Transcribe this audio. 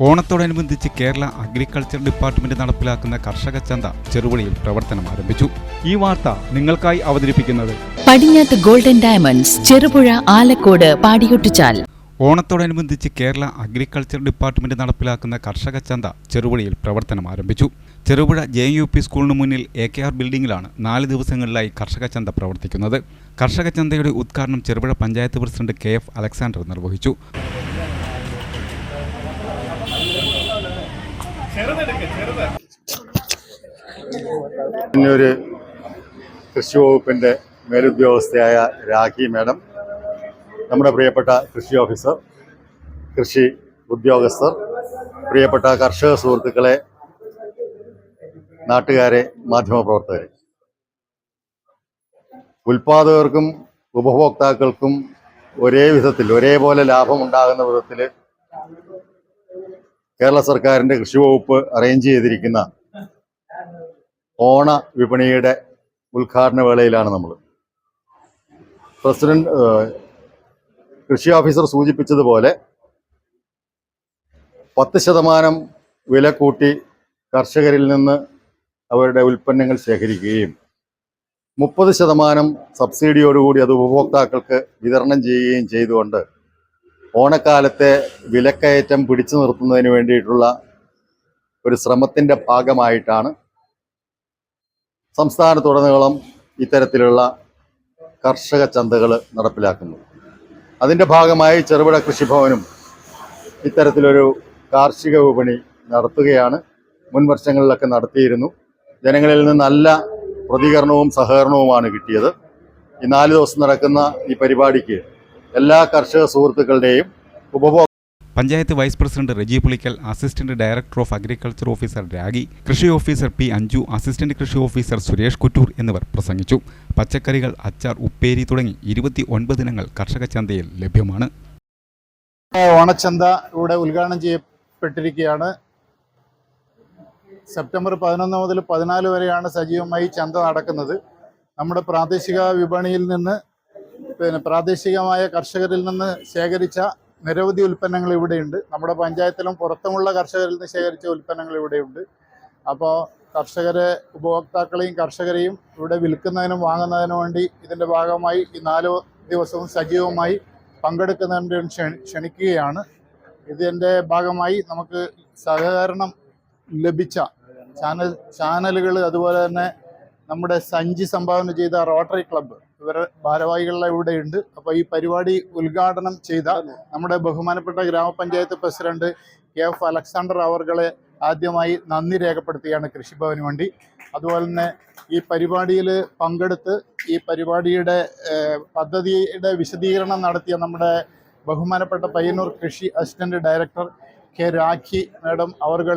ഓണത്തോടനുബന്ധിച്ച് Kerala agriculture department നടപ്പിലാക്കുന്ന കർഷക ചന്ത ചെറുപുഴയിൽ പ്രവർത്തനം ആരംഭിച്ചു. ഈ വാർത്ത നിങ്ങൾക്കായി അവതരിപ്പിക്കുന്നത് പടിഞ്ഞാത്ത് ഗോൾഡൻ ഡയമണ്ട്സ് ചെറുപുഴ ആലക്കോട് പാടിയൊട്ടിച്ചാൽ. ഓണത്തോടനുബന്ധിച്ച് കേരള അഗ്രികൾച്ചർ ഡിപ്പാർട്ട്മെന്റ് നടപ്പിലാക്കുന്ന കർഷക ചന്ത ചെറുപുഴയിൽ പ്രവർത്തനം ആരംഭിച്ചു. ചെറുപുഴ ജെ യു പി സ്കൂളിന് മുന്നിൽ എ കെ ആർ ബിൽഡിംഗിലാണ് നാല് ദിവസങ്ങളിലായി കർഷക ചന്ത പ്രവർത്തിക്കുന്നത്. കർഷക ചന്തയുടെ ഉദ്ഘാടനം Cherupuzha panchayat president K F Alexander നിർവഹിച്ചു. ഒരു കൃഷി വകുപ്പിന്റെ മേലുദ്യോഗസ്ഥയായ രാഖി മാഡം നമ്മുടെ പ്രിയപ്പെട്ട കൃഷി ഓഫീസർ കൃഷി ഉദ്യോഗസ്ഥർ പ്രിയപ്പെട്ട കർഷക സുഹൃത്തുക്കളെ നാട്ടുകാരെ മാധ്യമപ്രവർത്തകരെ. ഉൽപാദകർക്കും ഉപഭോക്താക്കൾക്കും ഒരേ വിധത്തിൽ ഒരേപോലെ ലാഭമുണ്ടാകുന്ന വിധത്തിൽ കേരള സർക്കാരിന്റെ കൃഷി വകുപ്പ് അറേഞ്ച് ചെയ്തിരിക്കുന്ന ഓണ വിപണിയുടെ ഉദ്ഘാടന വേളയിലാണ് നമ്മൾ. പ്രസിഡന്റ് കൃഷി ഓഫീസർ സൂചിപ്പിച്ചതുപോലെ പത്ത് ശതമാനം വില കൂട്ടി കർഷകരിൽ നിന്ന് അവരുടെ ഉൽപ്പന്നങ്ങൾ ശേഖരിക്കുകയും മുപ്പത് ശതമാനം സബ്സിഡിയോടുകൂടി അത് ഉപഭോക്താക്കൾക്ക് വിതരണം ചെയ്യുകയും ചെയ്തുകൊണ്ട് ഓണക്കാലത്തെ വിലക്കയറ്റം പിടിച്ചു നിർത്തുന്നതിന് വേണ്ടിയിട്ടുള്ള ഒരു ശ്രമത്തിന്റെ ഭാഗമായിട്ടാണ് സംസ്ഥാനത്തുടനീളം ഇത്തരത്തിലുള്ള കർഷക ചന്തകൾ നടപ്പിലാക്കുന്നത്. അതിന്റെ ഭാഗമായി ചെറുപുഴ കൃഷിഭവനും ഇത്തരത്തിലൊരു കാർഷിക വിപണി നടത്തുകയാണ്. മുൻ വർഷങ്ങളിലൊക്കെ നടത്തിയിരുന്നു. ജനങ്ങളിൽ നിന്ന് നല്ല പ്രതികരണവും സഹകരണവുമാണ് കിട്ടിയത്. ഈ നാല് ദിവസം നടക്കുന്ന ഈ പരിപാടിക്ക് എല്ലാ കർഷക സുഹൃത്തുക്കളുടെയും ഉപഭോക്ത panchayat vice president Reji Pulickal assistant director of agriculture officer Ragi കൃഷി ഓഫീസർ പി അഞ്ജു അസിസ്റ്റന്റ് കൃഷി ഓഫീസർ സുരേഷ് കുറ്റൂർ എന്നിവർ പ്രസംഗിച്ചു. പച്ചക്കറികൾ അച്ചാർ ഉപ്പേരി തുടങ്ങി ഇരുപത്തി ഒൻപത് ഇനങ്ങൾ കർഷക ചന്തയിൽ ലഭ്യമാണ്. ഓണച്ചന്ത ഇവിടെ ഉദ്ഘാടനം ചെയ്യപ്പെട്ടിരിക്കുകയാണ്. സെപ്റ്റംബർ പതിനൊന്ന് മുതൽ പതിനാല് വരെയാണ് സജീവമായി ചന്ത നടക്കുന്നത്. നമ്മുടെ പ്രാദേശിക വിപണിയിൽ നിന്ന് പിന്നെ പ്രാദേശികമായ കർഷകരിൽ നിന്ന് ശേഖരിച്ച നിരവധി ഉൽപ്പന്നങ്ങൾ ഇവിടെയുണ്ട്. നമ്മുടെ പഞ്ചായത്തിലും പുറത്തുമുള്ള കർഷകരിൽ നിന്ന് ശേഖരിച്ച ഉൽപ്പന്നങ്ങൾ ഇവിടെയുണ്ട്. അപ്പോൾ കർഷകരെ ഉപഭോക്താക്കളെയും കർഷകരെയും ഇവിടെ വിൽക്കുന്നതിനും വാങ്ങുന്നതിനും വേണ്ടി ഇതിന്റെ ഭാഗമായി ഈ നാല് ദിവസവും സജീവമായി പങ്കെടുക്കുന്നതിന് ക്ഷണിക്കുകയാണ്. ഇതിന്റെ ഭാഗമായി നമുക്ക് സഹകരണം ലഭിച്ച ചാനൽ ചാനലുകൾ അതുപോലെ തന്നെ നമ്മുടെ സഞ്ചി സംഭാവന ചെയ്ത റോട്ടറി ക്ലബ്ബ് ഇവരെ ഭാരവാഹികളെല്ലാം ഇവിടെയുണ്ട് അപ്പോൾ ഈ പരിപാടി ഉദ്ഘാടനം ചെയ്ത നമ്മുടെ ബഹുമാനപ്പെട്ട ഗ്രാമപഞ്ചായത്ത് പ്രസിഡന്റ് കെ എഫ് അലക്സാണ്ടർ അവർകളെ ആദ്യമായി നന്ദി രേഖപ്പെടുത്തുകയാണ് കൃഷിഭവന് വേണ്ടി. അതുപോലെ തന്നെ ഈ പരിപാടിയിൽ പങ്കെടുത്ത് ഈ പരിപാടിയുടെ പദ്ധതിയുടെ വിശദീകരണം നടത്തിയ നമ്മുടെ ബഹുമാനപ്പെട്ട പയ്യന്നൂർ കൃഷി assistant director K Rakhi madam അവർകൾ